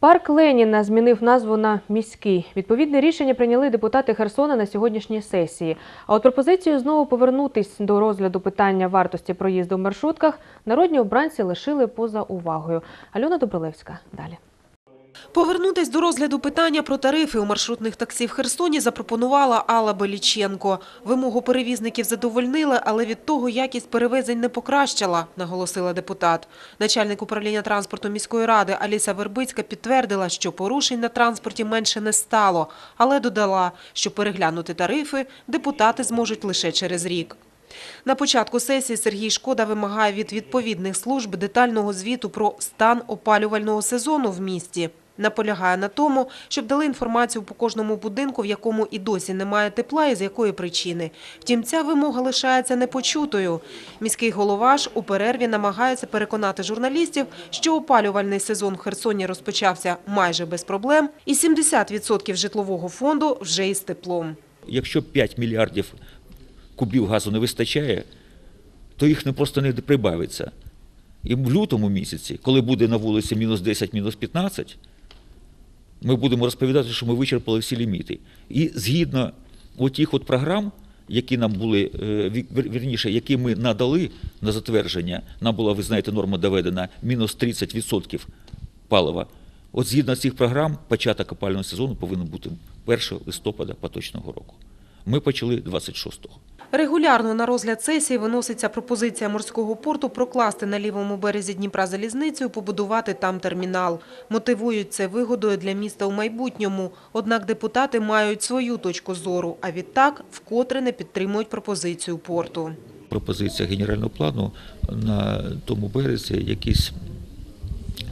Парк Леніна змінив назву на міський. Відповідне рішення прийняли депутати Херсона на сьогоднішній сесії. А от пропозицію знову повернутись до розгляду питання вартості проїзду в маршрутках народні обранці лишили поза увагою. Альона Добролевська далі. Повернутись до розгляду питання про тарифи у маршрутних таксі в Херсоні запропонувала Алла Беліченко. Вимогу перевізників задовольнили, але від того якість перевезень не покращила, наголосила депутат. Начальник управління транспорту міської ради Аліса Вербицька підтвердила, що порушень на транспорті менше не стало, але додала, що переглянути тарифи депутати зможуть лише через рік. На початку сесії Сергій Шкода вимагає від відповідних служб детального звіту про стан опалювального сезону в місті. Наполягає на тому, щоб дали інформацію по кожному будинку, в якому і досі немає тепла і з якої причини. Втім, ця вимога лишається непочутою. Міський голова ж у перерві намагається переконати журналістів, що опалювальний сезон в Херсоні розпочався майже без проблем, і 70% житлового фонду вже із теплом. Якщо 5 мільярдів кубів газу не вистачає, то їх не просто не прибавиться. І в лютому місяці, коли буде на вулиці мінус 10, мінус 15, ми будемо розповідати, що ми вичерпали всі ліміти. І згідно отих от програм, які нам були, е, вірніше, які ми надали на затвердження, нам була, ви знаєте, норма доведена мінус 30% палива. От згідно цих програм, початок опалювального сезону повинен бути 1 листопада поточного року. Ми почали 26-го. Регулярно на розгляд сесії виноситься пропозиція морського порту прокласти на лівому березі Дніпра залізницю побудувати там термінал. Мотивують це вигодою для міста у майбутньому. Однак депутати мають свою точку зору, а відтак вкотре не підтримують пропозицію порту. пропозиція генерального плану на тому березі якісь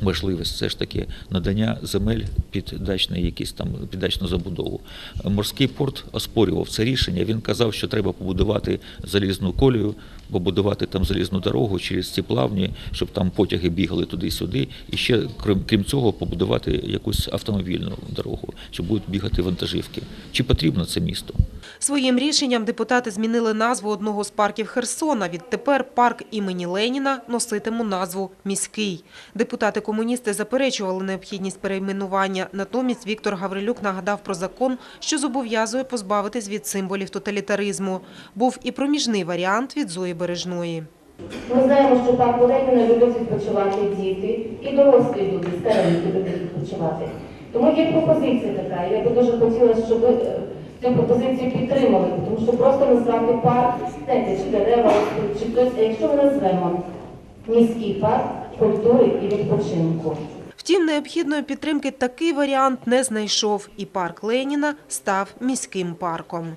можливість все ж таки надання земель під дачний якісь там під дачну забудову. Морський порт оспорював це рішення. Він казав, що треба побудувати залізну колію, побудувати там залізну дорогу через ці плавні, щоб там потяги бігали туди-сюди. І ще крім, крім цього, побудувати якусь автомобільну дорогу, щоб будуть бігати вантажівки. Чи потрібно це місту? Своїм рішенням депутати змінили назву одного з парків Херсона. Відтепер парк імені Леніна носитиме назву «Міський». Депутати-комуністи заперечували необхідність перейменування. Натомість Віктор Гаврилюк нагадав про закон, що зобов'язує позбавитись від символів тоталітаризму. Був і проміжний варіант від Зої Бережної. Ми знаємо, що парку Леніна люблять відпочивати діти, і дорослі люди, старенькі люблять відпочивати. Тому є пропозиція така. Я би дуже хотіла, щоб ви е, цю пропозицію підтримали, тому що просто назвати парк, знаєте, чи дерева, чи хтось, якщо ми назвемо міський парк культури і відпочинку. Втім, необхідної підтримки такий варіант не знайшов, і парк Леніна став міським парком.